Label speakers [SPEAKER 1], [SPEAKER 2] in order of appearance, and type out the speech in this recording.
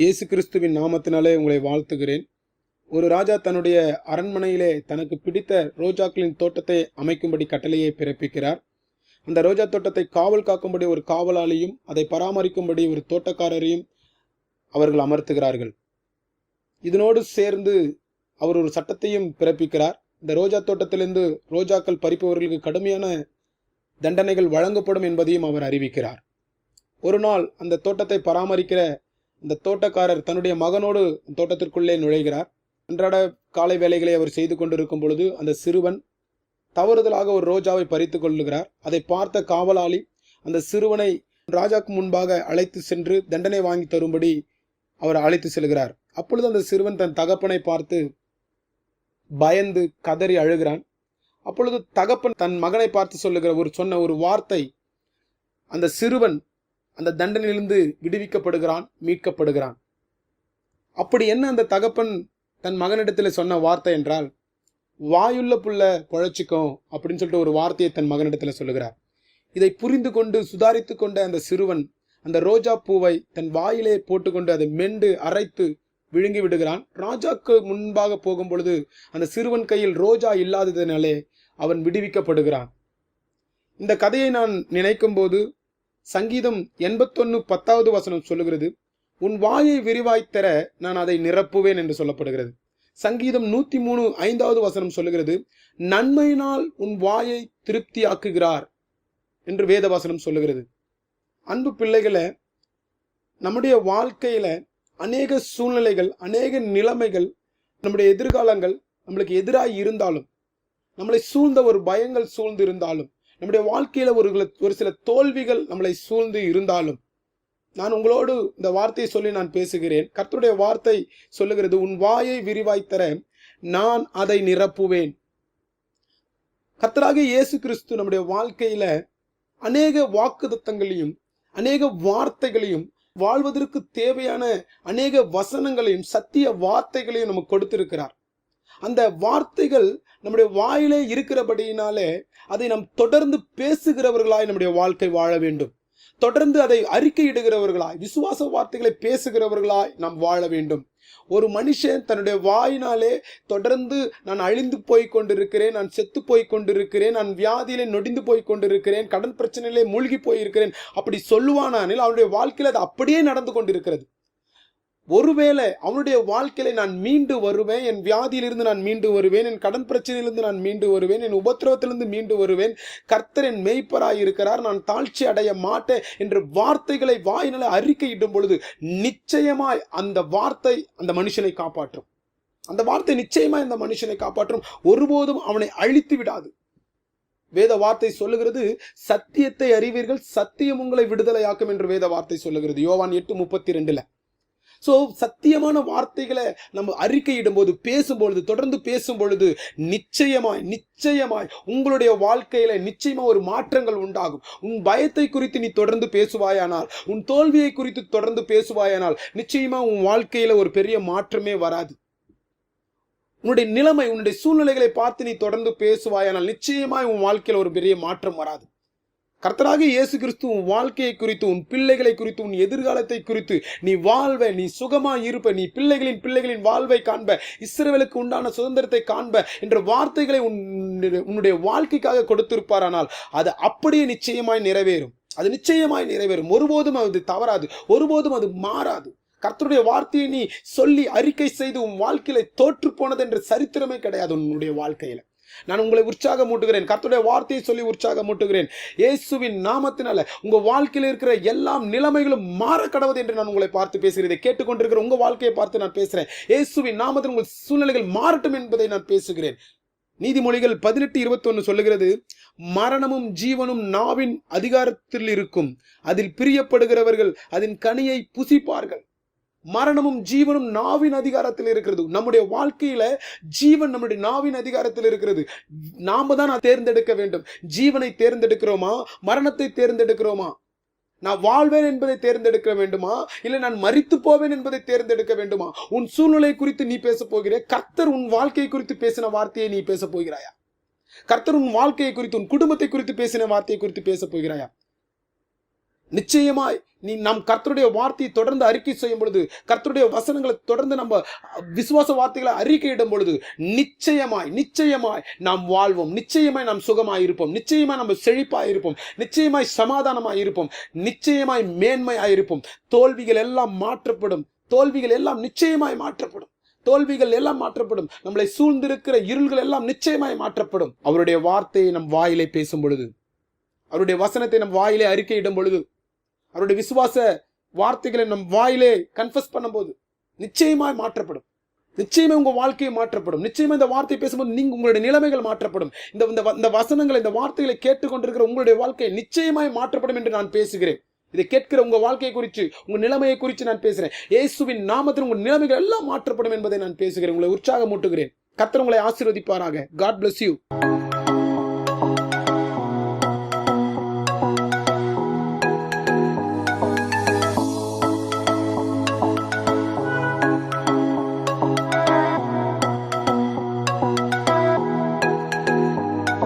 [SPEAKER 1] இயேசு கிறிஸ்துவின் நாமத்தினாலே உங்களை வாழ்த்துகிறேன். ஒரு ராஜா தன்னுடைய அரண்மனையிலே தனக்கு பிடித்த ரோஜாக்களின் தோட்டத்தை அமைக்கும்படி கட்டளையை பிறப்பிக்கிறார். அந்த ரோஜா தோட்டத்தை காவல் காக்கும்படி ஒரு காவலாளியும் அதை பராமரிக்கும்படி ஒரு தோட்டக்காரரையும் அவர்கள் அமர்த்துகிறார்கள். இதனோடு சேர்ந்து அவர் ஒரு சட்டத்தையும் பிறப்பிக்கிறார். இந்த ரோஜா தோட்டத்திலிருந்து ரோஜாக்கள் பறிப்பவர்களுக்கு கடுமையான தண்டனைகள் வழங்கப்படும் என்பதையும் அவர் அறிவிக்கிறார். ஒரு நாள் அந்த தோட்டத்தை பராமரிக்கிற அந்த தோட்டக்காரர் தன்னுடைய மகனோடு தோட்டத்திற்குள்ளே நுழைகிறார். அன்றாட காலை வேலைகளை அவர் செய்து கொண்டிருக்கும் பொழுது அந்த சிறுவன் தவறுதலாக ஒரு ரோஜாவை பறித்து கொள்ளுகிறார். அதை பார்த்த காவலாளி அந்த சிறுவனை ராஜாக்கு முன்பாக அழைத்து சென்று தண்டனை வாங்கி தரும்படி அவர் அழைத்து செல்கிறார். அப்பொழுது அந்த சிறுவன் தன் தகப்பனை பார்த்து பயந்து கதறி அழுகிறான். அப்பொழுது தகப்பன் தன் மகனை பார்த்து சொல்லுகிற ஒரு சொன்ன ஒரு வார்த்தை அந்த சிறுவன் அந்த தண்டனையிலிருந்து விடுவிக்கப்படுகிறான் மீட்கப்படுகிறான். அப்படி என்ன அந்த தகப்பன் தன் மகனிடத்தில் சொன்ன வார்த்தை என்றால் வாயுள்ள புள்ள பொழைச்சிக்கும் அப்படின்னு சொல்லிட்டு ஒரு வார்த்தையை தன் மகனிடத்தில் சொல்லுகிறார். இதை புரிந்து கொண்டு சுதாரித்து கொண்ட அந்த சிறுவன் அந்த ரோஜா பூவை தன் வாயிலே போட்டுக்கொண்டு அதை மெண்டு அரைத்து விழுங்கி விடுகிறான். ராஜாக்கு முன்பாக போகும் பொழுது அந்த சிறுவன் கையில் ரோஜா இல்லாததினாலே அவன் விடுவிக்கப்படுகிறான். இந்த கதையை நான் நினைக்கும் போது சங்கீதம் எண்பத்தொன்னு பத்தாவது வசனம் சொல்லுகிறது உன் வாயை விரிவாய்த்தர நான் அதை நிரப்புவேன் என்று சொல்லப்படுகிறது. சங்கீதம் நூத்தி மூணு ஐந்தாவது வசனம் சொல்லுகிறது நன்மையினால் உன் வாயை திருப்தியாக்குகிறார் என்று வேதவாசனம் சொல்லுகிறது. அன்பு பிள்ளைகளை நம்முடைய வாழ்க்கையில அநேக சூழ்நிலைகள் அநேக நிலைமைகள் நம்முடைய எதிர்காலங்கள் நம்மளுக்கு எதிராக இருந்தாலும் நம்மளை சூழ்ந்த ஒரு பயங்கள் சூழ்ந்து இருந்தாலும் நம்முடைய வாழ்க்கையில் ஒரு ஒரு சில தோல்விகள் நம்மளை சூழ்ந்து இருந்தாலும் நான் உங்களோடு இந்த வார்த்தையை சொல்லி நான் பேசுகிறேன். கர்த்தருடைய வார்த்தை சொல்லுகிறது உன் வாயை விரிவாய்த்தர நான் அதை நிரப்புவேன். கர்த்தராக இயேசு கிறிஸ்து நம்முடைய வாழ்க்கையில அநேக வாக்குதத்தங்களையும் அநேக வார்த்தைகளையும் வாழ்வதற்கு தேவையான அநேக வசனங்களையும் சத்திய வார்த்தைகளையும் நமக்கு கொடுத்திருக்கிறார். அந்த வார்த்தைகள் நம்முடைய வாயிலே இருக்கிறபடியினாலே அதை நாம் தொடர்ந்து பேசுகிறவர்களாய் நம்முடைய வாழ்க்கை வாழ வேண்டும். தொடர்ந்து அதை அறிக்கையிடுகிறவர்களாய் விசுவாச வார்த்தைகளை பேசுகிறவர்களாய் நாம் வாழ வேண்டும். ஒரு மனுஷன் தன்னுடைய வாயினாலே தொடர்ந்து நான் அழிந்து போய் கொண்டிருக்கிறேன் நான் செத்து போய் கொண்டிருக்கிறேன் நான் வியாதியிலே நொடிந்து போய் கொண்டிருக்கிறேன் கடன் பிரச்சனையிலே மூழ்கி போயிருக்கிறேன் அப்படி சொல்லுவானானில் அவனுடைய வாழ்க்கையில் அது அப்படியே நடந்து கொண்டிருக்கிறது. ஒருவேளை அவனுடைய வாழ்க்கையில நான் மீண்டு வருவேன் என் வியாதியிலிருந்து நான் மீண்டு வருவேன் என் கடன் பிரச்சனையிலிருந்து நான் மீண்டு வருவேன் என் உபத்திரவத்திலிருந்து மீண்டு வருவேன் கர்த்தர் என் மெய்ப்பராய் இருக்கிறார் நான் தாழ்ச்சி அடைய மாட்டேன் என்று வார்த்தைகளை வாயினால அறிக்கையிடும் பொழுது நிச்சயமாய் அந்த வார்த்தை அந்த மனுஷனை காப்பாற்றும். அந்த வார்த்தை நிச்சயமாய் அந்த மனுஷனை காப்பாற்றும். ஒருபோதும் அவனை அழித்து விடாது. வேத வார்த்தை சொல்லுகிறது சத்தியத்தை அறிவீர்கள் சத்தியம் உங்களை விடுதலையாக்கும் என்று வேத வார்த்தை சொல்லுகிறது. யோவான் எட்டு முப்பத்தி ரெண்டுல. ஸோ சத்தியமான வார்த்தைகளை நம்ம அறிக்கையிடும் போது பேசும்பொழுது தொடர்ந்து பேசும் பொழுது நிச்சயமாய் நிச்சயமாய் உங்களுடைய வாழ்க்கையில நிச்சயமா ஒரு மாற்றங்கள் உண்டாகும். உன் பயத்தை குறித்து நீ தொடர்ந்து பேசுவாயானால் உன் தோல்வியை குறித்து தொடர்ந்து பேசுவாயானால் நிச்சயமா உன் வாழ்க்கையில ஒரு பெரிய மாற்றமே வராது. உன்னுடைய நிலைமை உன்னுடைய சூழ்நிலைகளை பார்த்து நீ தொடர்ந்து பேசுவாயானால் நிச்சயமாய் உன் வாழ்க்கையில் ஒரு பெரிய மாற்றம் வராது. கர்த்தராக இயேசு கிறிஸ்து உன் வாழ்க்கையை குறித்து உன் பிள்ளைகளை குறித்து உன் எதிர்காலத்தை குறித்து நீ வாழ்வ நீ சுகமா இருப்ப நீ பிள்ளைகளின் பிள்ளைகளின் வாழ்வை காண்ப இஸ்ரவேலுக்கு உண்டான சுதந்திரத்தை காண்ப என்ற வார்த்தைகளை உன் உன்னுடைய வாழ்க்கைக்காக கொடுத்திருப்பாரானால் அது அப்படியே நிச்சயமாய் நிறைவேறும். அது நிச்சயமாய் நிறைவேறும். ஒருபோதும் அது தவறாது. ஒருபோதும் அது மாறாது. கர்த்தருடைய வார்த்தையை நீ சொல்லி அறிக்கை செய்து உன் வாழ்க்கையில தோற்று போனது என்ற சரித்திரமே கிடையாது உன்னுடைய வாழ்க்கையில. நான் உங்களை உற்சாகமூட்டுகிறேன். கர்த்தருடைய வார்த்தையை சொல்லி உற்சாகமூட்டுகிறேன். இயேசுவின் நாமத்தினால உங்க வாழ்க்கையில் இருக்கிற எல்லாம் நிலைமைகளும் மாற கடவுது என்று நான் உங்களை பார்த்து பேசுகிறதை கேட்டுக்கொண்டிருக்கிற உங்க வாழ்க்கையை பார்த்து நான் பேசுறேன். இயேசுவின் நாமத்தில் உங்கள் சூழ்நிலைகள் மாறட்டும் என்பதை நான் பேசுகிறேன். நீதிமொழிகள் பதினெட்டு இருபத்தொன்னு சொல்லுகிறது மரணமும் ஜீவனும் நாவின் அதிகாரத்தில் இருக்கும். அதில் பிரியப்படுகிறவர்கள் அதன் கனியை புசிப்பார்கள். மரணமும் ஜீவனும் நாவின் அதிகாரத்தில் இருக்கிறது. நம்முடைய வாழ்க்கையில ஜீவன் நம்முடைய நாவின் அதிகாரத்தில் இருக்கிறது. நாம தான் நான் தேர்ந்தெடுக்க வேண்டும். ஜீவனை தேர்ந்தெடுக்கிறோமா? மரணத்தை தேர்ந்தெடுக்கிறோமா? நான் வாழ்வேன் என்பதை தேர்ந்தெடுக்க வேண்டுமா? இல்லை நான் மறித்து போவேன் என்பதை தேர்ந்தெடுக்க வேண்டுமா? உன் சூழ்நிலை குறித்து நீ பேச போகிறே கர்த்தர் உன் வாழ்க்கை குறித்து பேசின வார்த்தையை நீ பேச போகிறாயா? கர்த்தர் உன் வாழ்க்கையை குறித்து உன் குடும்பத்தை குறித்து பேசின வார்த்தையை குறித்து பேச போகிறாயா? நிச்சயமாய் நீ நம் கர்த்தருடைய வார்த்தையை தொடர்ந்து அறிக்கை செய்யும் பொழுது கர்த்தருடைய வசனங்களை தொடர்ந்து நம்ம விசுவாச வார்த்தைகளை அறிக்கையிடும் பொழுது நிச்சயமாய் நிச்சயமாய் நாம் வாழ்வோம். நிச்சயமாய் நாம் சுகமாய் இருப்போம். நிச்சயமாய் நம்ம செழிப்பாய் இருப்போம். நிச்சயமாய் சமாதானமாய் இருப்போம். நிச்சயமாய் மேன்மையாய் இருப்போம். தோல்விகள் எல்லாம் மாற்றப்படும். தோல்விகள் எல்லாம் நிச்சயமாய் மாற்றப்படும். தோல்விகள் எல்லாம் மாற்றப்படும். நம்மளை சூழ்ந்திருக்கிற இருள்கள் எல்லாம் நிச்சயமாய் மாற்றப்படும். அவருடைய வார்த்தையை நம் வாயிலே பேசும் பொழுது அவருடைய வசனத்தை நம் வாயிலே அறிக்கையிடும் பொழுது அவருடைய விசுவாச வார்த்தைகளை நம் வாயிலே கன்ஃபஸ் பண்ணும்போது நிச்சயமாய் மாற்றப்படும். நிச்சயமே உங்க வாழ்க்கையை மாற்றப்படும். நிச்சயமா இந்த வார்த்தை பேசும்போது நீங்க உங்களுடைய நிலைமைகள் மாற்றப்படும். இந்த இந்த இந்த வசனங்களை இந்த வார்த்தைகளை கேட்டுக்கொண்டிருக்கிற உங்களுடைய வாழ்க்கை நிச்சயமாய் மாற்றப்படும் என்று நான் பேசுகிறேன். இதை கேட்கிற உங்க வாழ்க்கையை குறித்து உங்க நிலைமையை குறித்து நான் பேசுறேன் இயேசுவின் நாமத்தில் உங்க நிலைமைகள் எல்லாம் மாற்றப்படும் என்பதை நான் பேசுகிறேன். உங்களை உற்சாகமூட்டுகிறேன். கர்த்தர் உங்களை ஆசீர்வதிப்பாராக. God bless you